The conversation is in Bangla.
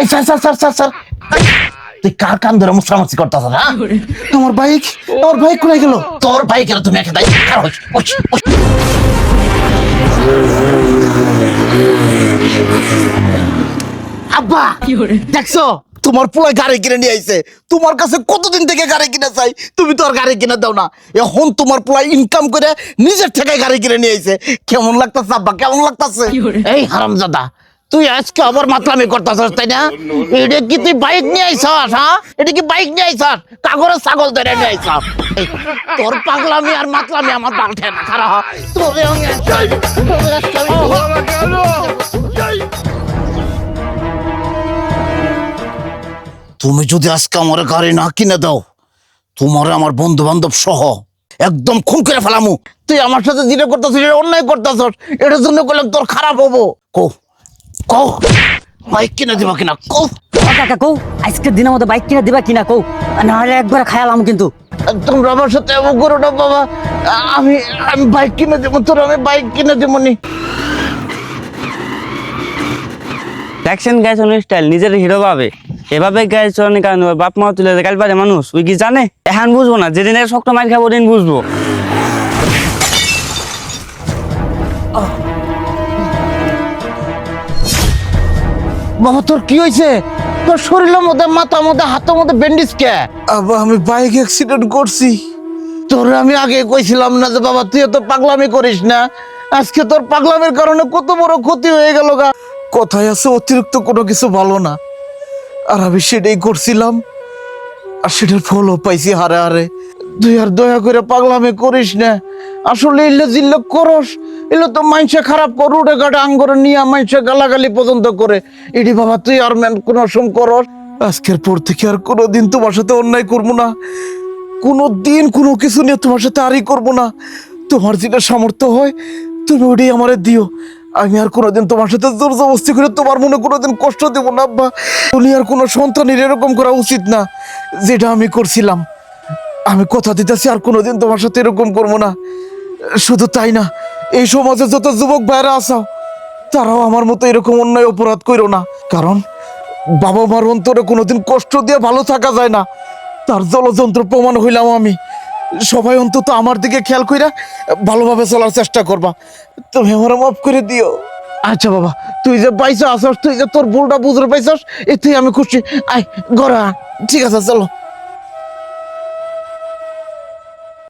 এই sir sir sir sir sir. তুই কার কান ধরে মুসরামাসি করতেছ না আমার বাইক? আমার বাইক কোথায় গেল? তোর বাইক কেন তুমি একটা দায়িত্ব। আব্বা দেখছ? তোমার পোলা গাড়ি কিনে নিয়ে আইছে। তোমার কাছে কতদিন থেকে গাড়ি কিনে চাই? তুমি তো আর গাড়ি কিনে দাও না। এখন তোমার পোলা ইনকাম করে নিজের থেকে গাড়ি কিনে নিয়ে আইছে। কেমন লাগতাছে আব্বা? কেমন লাগতাছে? এই হারামজাদা তুই আজকে আবার মাতলামি করতেছস তাই না? এটা কি তুই বাইক নিয়ে আইছস হ্যাঁ? এটা কি বাইক নিয়ে আইছস? কাগরে ছাগল ধরে নিয়ে আইছস। তোর পাগলামি আর মাতলামি আমার পাল্টে না খারাপ তোর তুমি যদি আজকে আমার গাড়ি না কিনে দাও তোমার আমার বন্ধু বান্ধব সহ একদম খুন করে ফেলামু। তুই আমার সাথে যেটা করতেছিস এটা অন্যায় করতেছস। এটার জন্য করলে তোর খারাপ হব। কো কো বাইক কিনে দিবা কিনা? কো কাকা কৌ আজকের দিনের মতো বাইক কিনা দিবা কিনা কৌ নাহলে একবার খায়ালাম কিন্তু। তোমরা আমার সাথে এমন করো না বাবা। আমি আমি বাইক কিনে দেবো তোর আমি বাইক কিনে দেবো নি দেখছেন নিজের হিরো পাবে এভাবে গায়ে চলানোর কারণে ওর বাপ মা তুলে কাল পারে মানুষ ওই কি জানে? এখন বুঝব না যেদিন এর শক্ত মার খাব ওদিন বুঝব। বাবা তোর কি হয়েছে? তোর শরীরের মধ্যে মাথার মধ্যে হাতের মধ্যে ব্যান্ডেজ কে? আমি বাইক অ্যাক্সিডেন্ট করছি। তোর আমি আগে কইছিলাম না যে বাবা তুই তো পাগলামি করিস না। আজকে তোর পাগলামির কারণে কত বড় ক্ষতি হয়ে গেল গা। কথায় আছে অতিরিক্ত কোনো কিছু ভালো না। আর আমি সেটাই করছিলাম। আর সেটার ফলও পাইছি হারে হারে। তুই আর দয়া করে পাগলামি করিস না। আসলে ইল্লে জিল্লে করস। এলে তো মাইনসে খারাপ কর, উঠে গাটে আঙ্গরে নিয়ে মাইনসে গালাগালি পর্যন্ত করে। এটি বাবা, তুই আর ম্যান কোন সম করস। আজকের পর থেকে আর কোনো কোনোদিন তোমার সাথে অন্যায় করব না। কোনো দিন কোনো কিছু নিয়ে তোমার সাথে আরই করব না। তোমার যেটা সামর্থ্য হয়, তুমি ওটাই আমারে দিও। আমি আর কোনোদিন তোমার সাথে জোর জবস্তি করে তোমার মনে কোনোদিন কষ্ট দেবো না, আব্বা। দুনিয়ার কোনো সন্তানের এরকম করা উচিত না, যেটা আমি করছিলাম। আমি কথা দিতেছি আর কোনোদিন তোমার সাথে এরকম করব না। শুধু তাই না, এই সমাজে যত যুবক ভাইরা আসাও তারাও আমার মতো এরকম অন্যায় অপরাধ করো না। কারণ বাবা মার অন্তরে কোনোদিন কষ্ট দিয়ে ভালো থাকা যায় না। তার জলযন্ত্র প্রমাণ হইলাম আমি। সবাই অন্তত আমার দিকে খেয়াল কইরা ভালোভাবে চলার চেষ্টা করবা। তুমি আমার মাফ করে দিও। আচ্ছা বাবা, তুই যে পাইছ আসস তুই যে তোর ভুলটা বুঝতে পাইছস, এতেই আমি খুশি। আয়, গড়া। ঠিক আছে, চলো।